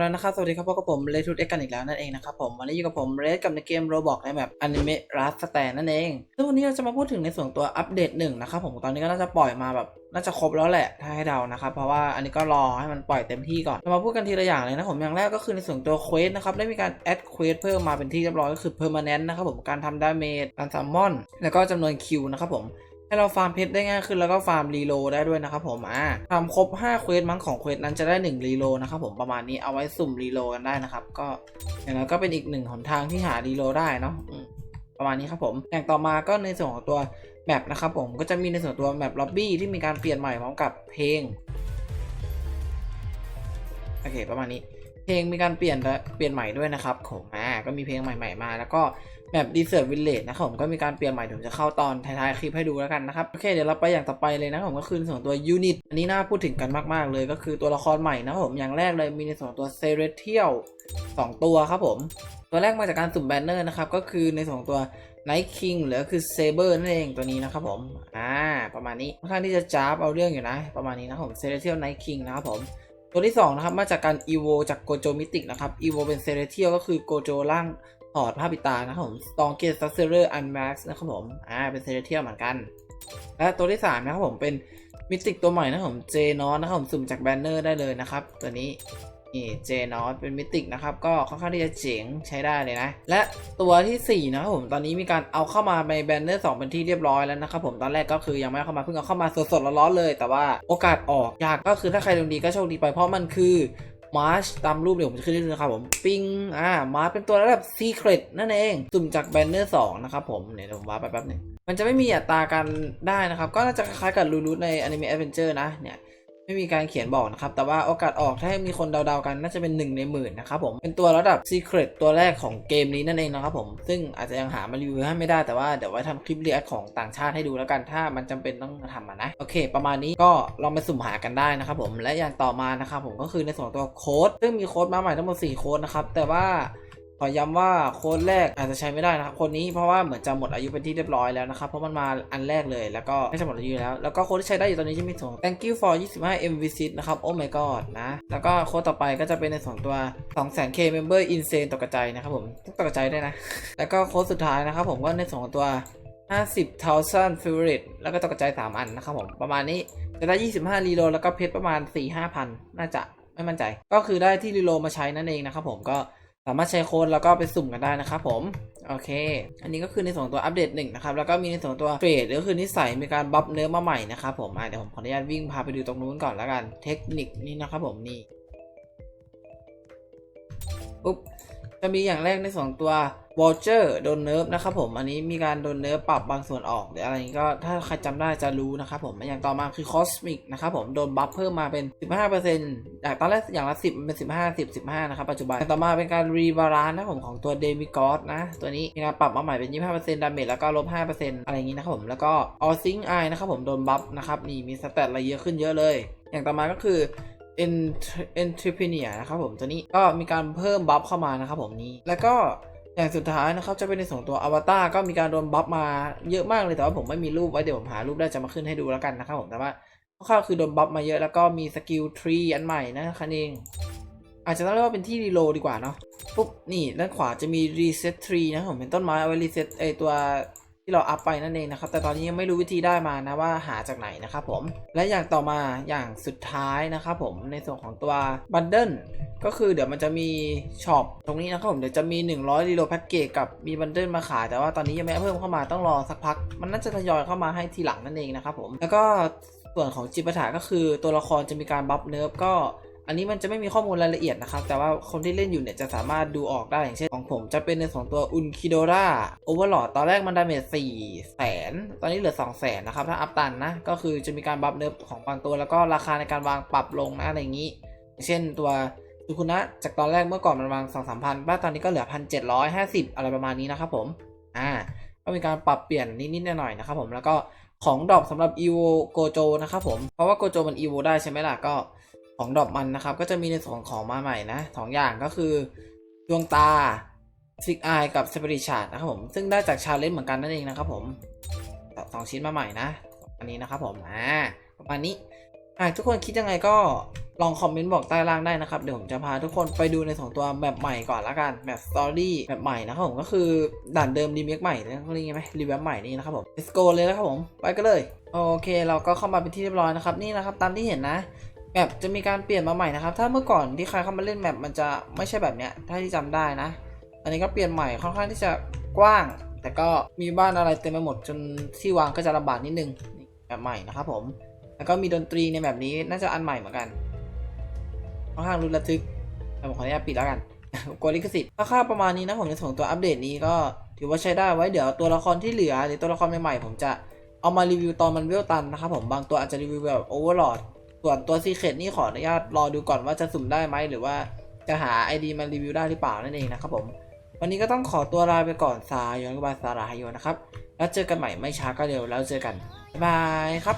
แล้วนะครับ สวัสดีครับพบกับผมเลทูดเอ็กกันอีกแล้วนั่นเองนะครับผม วันนี้อยู่กับผมเรสกับในเกมโรบอกในแบบอนิเมะรัสแตนนั่นเองซึ่งวันนี้เราจะมาพูดถึงในส่วนตัวอัปเดตหนึ่งนะครับผมตอนนี้ก็น่าจะปล่อยมาแบบน่าจะครบแล้วแหละถ้าให้เดานะครับเพราะว่าอันนี้ก็รอให้มันปล่อยเต็มที่ก่อนเรามาพูดกันทีละอย่างเลยนะผมอย่างแรกก็คือในส่วนตัวเควสนะครับได้มีการแอดเควสเพิ่มมาเป็นที่เรียบร้อยก็คือ permanent นะครับผมการทำดาเมจการซัมมอนแล้วก็จำนวนคิวนะครับผม ให้เราฟาร์มเพชรได้ง่ายขึ้นแล้วก็ฟาร์มรีโลได้ด้วยนะครับผมอ่าทำครบ5เควสมั้งของเควสนั้นจะได้1รีโลนะครับผมประมาณนี้เอาไว้สุ่มรีโลกันได้นะครับก็อย่างน้อยก็เป็นอีกหนึ่งหนทางที่หารีโลได้เนาะประมาณนี้ครับผมอย่างต่อมาก็ในส่วนของตัวแมปนะครับผมก็จะมีในส่วนตัวแมปล็อบบี้ที่มีการเปลี่ยนใหม่พร้อมกับเพลงโอเคประมาณนี้เพลงมีการเปลี่ยนเปลี่ยนใหม่ด้วยนะครับผมอ่า ก็มีเพลงใหม่ๆมา แล้วก็แมปดีเซอร์วิลเลจนะครับผมก็มีการเปลี่ยนใหม่เดี๋ยวผมจะเข้าตอนท้ายๆคลิปให้ดูแล้วกันนะครับ โอเคเดี๋ยวเราไปอย่างต่อไปเลยนะครับผมก็คือส่วนของตัวยูนิตอันนี้น่าพูดถึงกันมากๆเลยก็คือตัวละครใหม่นะครับผมอย่างแรกเลยมีในส่วนของตัวเซเรเทียลสองตัวครับผมตัวแรกมาจากการสุ่มแบนเนอร์นะครับก็คือในส่วนของตัว Night King หรือคือเซเบอร์นั่นเองตัวนี้นะครับผมอ่าประมาณนี้ค่อนข้างที่จะจ้าบเอาเรื่องอยู่นะ ประมาณนี้นะครับผมเซเรเทียลไนท์คิงนะครับผม ตัวที่ 2 นะครับ มาจากการอีโวจากโกโจมิติกนะครับอีโวเป็นเซเรเทียลก็คือโกโจร่างถอดผ้าปิดตานะครับผมสตองเกตซัสเซอร์อันแม็กซ์นะครับผมอ่าเป็นเซเรเทียลเหมือนกัน และตัวที่ 3 นะครับผมเป็นมิติกตัวใหม่นะครับผมเจนอนะครับผมสุ่มจากแบนเนอร์ได้เลยนะครับ ตัวนี้ นี่เจนอสเป็นมิติกนะครับ ก็ค่อนข้างที่จะเจ๋งใช้ได้เลยนะ และตัวทีสี่ 4 นะครับผมตอนนี้มีการเอาเข้ามาในแบนเนอร์2เป็นที่เรียบร้อยแล้วนะครับผมตอนแรกก็คือยังไม่เอาเข้ามาเพิ่งเอาเข้ามาสดๆร้อนๆเลย แต่ว่าโอกาสออกยากก็คือถ้าใครดวงดีก็โชคดีไปเพราะมันคือมาร์ชตามรูปเดี๋ยวผมจะขึ้นให้ดูนะครับผมปิงอ่ามาร์ชเป็นตัวระดับซีเครตนั่นเองสุ่มจากแบนเนอร์2นะครับผมเนี่ยเดี๋ยวผมว้าร์ปไปแป๊บหนึงมันจะไม่มีอัตราการได้นะครับ ก็น่าจะคล้ายๆกับลูรูทในอนิเมะแอดเวนเจอร์นะเนี่ย ไม่มีการเขียนบอกนะครับ แต่ว่าโอกาสออกถ้ามีคนเดาๆกันน่าจะเป็นหนึ่งในหมื่นนะครับผม เป็นตัวระดับ Secret ตัวแรกของเกมนี้นั่นเองนะครับผม ซึ่งอาจจะยังหามารีวิวให้ไม่ได้ แต่ว่าเดี๋ยวไว้ทำคลิปเรียกของต่างชาติให้ดูแล้วกัน ถ้ามันจำเป็นต้องทำมานะ โอเค ประมาณนี้ก็ลองไปสุ่มหากันได้นะครับผม และอย่างต่อมานะครับผมก็คือในส่วนตัวโค้ด ซึ่งมีโค้ดมาใหม่ทั้งหมด4โค้ดนะครับ แต่ว่า ขอย้ำว่าโค้ดแรกอาจจะใช้ไม่ได้นะครับโค้ดนี้เพราะว่าเหมือนจะหมดอายุเป็นที่เรียบร้อยแล้วนะครับเพราะมันมาอันแรกเลยแล้วก็ไม่ใช่หมดอายุแล้ว แล้วก็โค้ดที่ใช้ได้อยู่ตอนนี้จะมีส่วน thank you for 25 m visit นะครับ oh my god นะแล้วก็โค้ดต่อไปก็จะเป็นในส่วนตัว 2 0 0 0 k member insane ตกกระจายนะครับผมต้องตกกระจายด้นะ แล้วก็โค้ดสุดท้ายนะครับผมก็ในส่วนของตัว 50,000 favorite แล้วก็ตกกระจาย3อันนะครับผมประมาณนี้จะได้ 25 รีโลแล้วก็เพชรประมาณ 4-5พันน่าจะไม่มั่นใจ ก็คือได้ที่รีโลมาใช้นั่นเองนะครับผมก็ สามารถใช้โค้ดแล้วก็ไปสุ่มกันได้นะครับผม โอเค อันนี้ก็คือในส่วนของตัวอัปเดตหนึ่งนะครับ แล้วก็มีในส่วนของตัวเฟรดก็คือนิสัยมีการบัฟเนื้อมาใหม่นะครับผมอะเดี๋ยวผมขออนุญาตวิ่งพาไปดูตรงนู้นก่อนแล้วกัน เทคนิคนี้นะครับผมนี่ปุ๊บ จะมีอย่างแรกในสองตัว w a l เ e r โดนเนิร์ฟนะครับผมอันนี้มีการโดนเนิร์ฟปรับบางส่วนออกหรืออะไรนี้ก็ถ้าใครจำได้จะรู้นะครับผมอย่างต่อมาคือ Cosmic นะครับผมโดนบัฟเพิ่มมาเป็น 15%จากตอนแรกอย่างละ 10 เป็น 15 10 15 นะครับปัจจุบันต่อมาเป็นการรีบาลานซ์นะครับผมของตัว Demigod นะ ตัวนี้มีการปรับมาใหม่เป็น 25%ดาเมจแล้วก็ลบ 5%อะไรอย่างนี้นะครับผมแล้วก็ All Sync Eye นะครับผมโดนบัฟนะครับนี่มีสเตตอะไรเยอะขึ้นเยอะเลย อย่างต่อมาก็คือ entrepreneur นะครับผมตัวนี้ก็มีการเพิ่มบัฟเข้ามานะครับผมนี้ แล้วก็อย่างสุดท้ายนะครับจะเป็นในส่วนตัวอวตารก็มีการโดนบัฟมาเยอะมากเลยแต่ว่าผมไม่มีรูปไว้เดี๋ยวผมหารูปได้จะมาขึ้นให้ดูแล้วกันนะครับผมแต่ว่าคร่าวคือโดนบัฟมาเยอะแล้วก็มีสกิลทรีอันใหม่นะครับเองอาจจะต้องเรียกว่าเป็นที่รีโลดีกว่าเนาะปุ๊บนี่ด้านขวาจะมีรีเซ็ตทรีนะผมเป็นต้นไม้เอาไว้รีเซ็ตไอตัว ที่เราอัพไปนั่นเองนะครับ แต่ตอนนี้ยังไม่รู้วิธีได้มานะว่าหาจากไหนนะครับผม และอย่างต่อมาอย่างสุดท้ายนะครับผมในส่วนของตัวบันเดิลก็คือเดี๋ยวมันจะมีช็อปตรงนี้นะครับผมเดี๋ยวจะมี 100รีโลแพ็กเกจกับมีบันเดิลมาขายแต่ว่าตอนนี้ยังไม่เพิ่มเข้ามาต้องรอสักพัก มันน่าจะทยอยเข้ามาให้ทีหลังนั่นเองนะครับผมแล้วก็ส่วนของจิปาถะก็คือตัวละครจะมีการบัฟเนิร์ฟก็ อันนี้มันจะไม่มีข้อมูลรายละเอียดนะครับ แต่ว่าคนที่เล่นอยู่เนี่ยจะสามารถดูออกได้อย่างเช่นของผมจะเป็นในสองตัวอุนคิโดราโอเวอร์ลอดตอนแรกมันดาเมจสี่แสนตอนนี้เหลือ2องแสนนะครับ ถ้าอัพตันนะ ก็คือจะมีการบัฟเนิร์ฟของบางตัว แล้วก็ราคาในการวางปรับลงนะอะไรอย่างนี้ เช่นตัวสุคุนะจากตอนแรกเมื่อก่อนมันวางสองสามพันบ้าตอนนี้ก็เหลือพันเจ็ดร้อยห้าสิบอะไรประมาณนี้นะครับผมอ่าก็มีการปรับเปลี่ยนนิดๆหน่อยๆนะครับผมแล้วก็ของดรอปสำหรับ e v o โกโจนะครับผมเพราะว่าโกโจมัน e v o ได้ใช่ไหมล่ะก็ ของดอกมันนะครับ ก็จะมีในส่วนของมาใหม่นะสองอย่างก็คือดวงตาฟิกอายกับสเปริชาร์ดนะครับผม ซึ่งได้จากชาเลนจ์เหมือนกันนั่นเองนะครับผมสองชิ้นมาใหม่นะ อันนี้นะครับผมอ่าประมาณนี้หากทุกคนคิดยังไงก็ลองคอมเมนต์บอกใต้ล่างได้นะครับ เดี๋ยวผมจะพาทุกคนไปดูในสองตัวแบบใหม่ก่อนละกันแบบสตอรี่แบบใหม่นะครับผมก็คือด่านเดิมรีเมคใหม่นะเขาเรียกไหมรีแวมใหม่นี่นะครับผม let's go เลยนะครับผม ไปกันเลย โอเค เราก็เข้ามาเป็นที่เรียบร้อยนะครับ นี่นะครับ ตามที่เห็นนะ แมปจะมีการเปลี่ยนมาใหม่นะครับ ถ้าเมื่อก่อนที่ใครเข้ามาเล่นแมปมันจะไม่ใช่แบบเนี้ย ถ้าที่จำได้นะ อันนี้ก็เปลี่ยนใหม่ค่อนข้างที่จะกว้าง แต่ก็มีบ้านอะไรเต็มไปหมดจนที่วางก็จะลำบากนิดนึงแบบใหม่นะครับผม แล้วก็มีดนตรีในแบบนี้น่าจะอันใหม่เหมือนกัน ค่อนข้างรุนระทึกแต่ผมขออนุญาตปิดแล้วกันกลัวลิขสิทธิ์ค่าประมาณนี้นะผมในส่วนตัวอัปเดตนี้ก็ถือว่าใช้ได้ไว้เดี๋ยวตัวละครที่เหลือหรือตัวละครใหม่ๆผมจะเอามารีวิวตอนมันเวลตันนะครับผมบางตัวอาจจะรีวิวแบบโอเวอร์ลอด ส่วนตัวซีเครตนี่ขออนุญาตรอดูก่อนว่าจะสุ่มได้ไหมหรือว่าจะหา ID มารีวิวได้หรือเปล่านั่นเองนะครับผม วันนี้ก็ต้องขอตัวลาไปก่อนซายอนกบาสาราฮโยนะครับ แล้วเจอกันใหม่ไม่ช้าก็เร็วแล้วเจอกัน บ๊ายบายครับ